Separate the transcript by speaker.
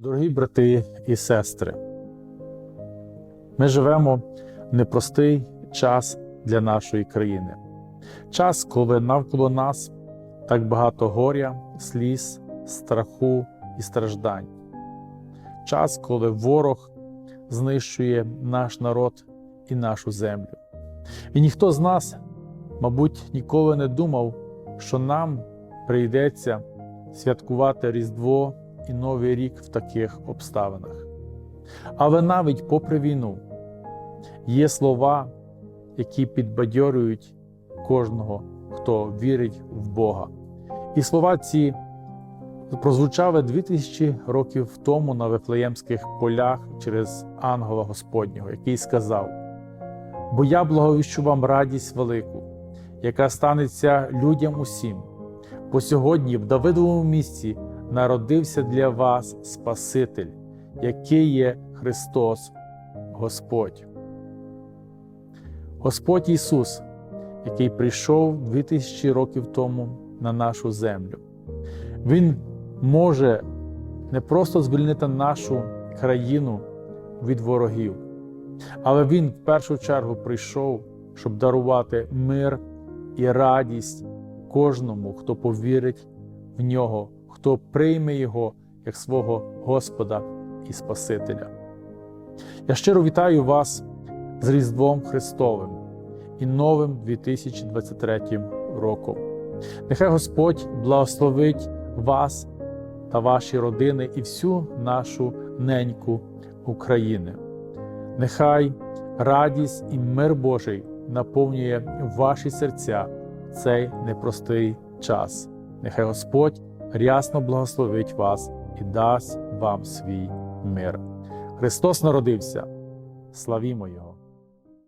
Speaker 1: Дорогі брати і сестри, ми живемо в непростий час для нашої країни. Час, коли навколо нас так багато горя, сліз, страху і страждань. Час, коли ворог знищує наш народ і нашу землю. І ніхто з нас, мабуть, ніколи не думав, що нам прийдеться святкувати Різдво і Новий рік в таких обставинах. Але навіть попри війну є слова, які підбадьорюють кожного, хто вірить в Бога. І слова ці прозвучали 2000 років тому на Вифлеємських полях через ангела Господнього, який сказав: Бо я благовіщу вам радість велику, яка станеться людям усім. Бо сьогодні в Давидовому місці народився для вас Спаситель, який є Христос Господь. Господь Ісус, який прийшов 2000 років тому на нашу землю. Він може не просто звільнити нашу країну від ворогів, але Він в першу чергу прийшов, щоб дарувати мир і радість кожному, хто повірить в нього, хто прийме Його як свого Господа і Спасителя. Я щиро вітаю вас з Різдвом Христовим і новим 2023 роком. Нехай Господь благословить вас та ваші родини і всю нашу неньку України. Нехай радість і мир Божий наповнює ваші серця цей непростий час. Нехай Господь рясно благословить вас і дасть вам свій мир. Христос народився. Славімо Його!